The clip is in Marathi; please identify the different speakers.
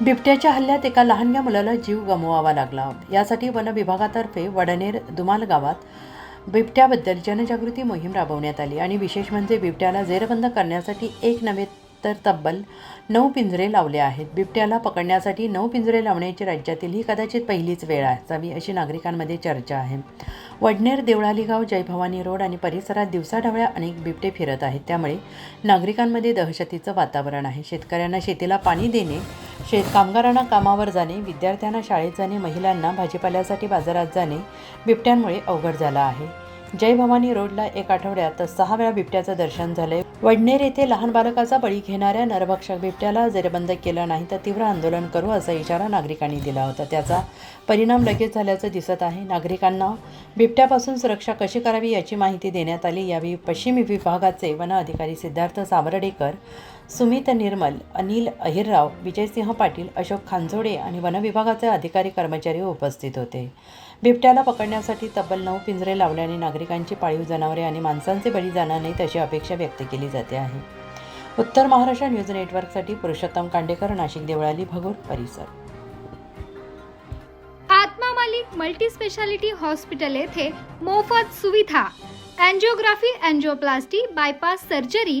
Speaker 1: बिबट्याच्या हल्ल्यात एका लहानग्या मुलाला जीव गमवावा लागला. यासाठी वन विभागातर्फे वडनेर दुमाल गावात बिबट्याबद्दल जनजागृती मोहीम राबवण्यात आली आणि विशेष म्हणजे बिबट्याला जेरबंद करण्यासाठी एक नव्हे तर तब्बल नऊ पिंजरे लावले आहेत. बिबट्याला पकडण्यासाठी नऊ पिंजरे लावण्याची राज्यातील ही कदाचित पहिलीच वेळ असावी अशी नागरिकांमध्ये चर्चा आहे. वडनेर देवळालीगाव जयभवानी रोड आणि परिसरात दिवसाढवळ्या अनेक बिबटे फिरत आहेत. त्यामुळे नागरिकांमध्ये दहशतीचं वातावरण आहे. शेतकऱ्यांना शेतीला पाणी देणे शेत कामगारांना कामावर जाणे विद्यार्थ्यांना शाळेत जाणे महिलांना भाजीपाल्यासाठी बाजारात जाणे बिबट्यांमुळे अवघड झालं आहे. जय भवानी रोडला एक आठवड्यात सहा वेळा बिबट्याचं दर्शन झालंय. वडनेर येथे लहान बालकाचा बळी घेणाऱ्या नरभक्षक बिबट्याला जेरबंद केलं नाही तर तीव्र आंदोलन करू असा इशारा नागरिकांनी दिला होता. त्याचा परिणाम लगेच झाल्याचं दिसत आहे. नागरिकांना बिबट्यापासून सुरक्षा कशी करावी याची माहिती देण्यात आली. यावेळी पश्चिम विभागाचे वन अधिकारी सिद्धार्थ सावर्डेकर सुमित निर्मल अनिल अहिरराव विजयसिंह पाटील अशोक खांजोडे आणि वनविभागाचे अधिकारी कर्मचारी उपस्थित होते. बिबट्याला पकडण्यासाठी तब्बल नऊ पिंजरे लावल्याने नागरिकांची पाळीव जनावरे आणि माणसांचे बळी जाणार नाहीत अशी अपेक्षा व्यक्त केली जाते आहे. उत्तर महाराष्ट्र न्यूज नेटवर्कसाठी पुरुषोत्तम कांडेकर नाशिक देवळाली भगूर परिसर.
Speaker 2: Atma Malik multi speciality hospital येथे मोफत सुविधा अँजिओग्राफी अँजिओप्लास्टी बायपास सर्जरी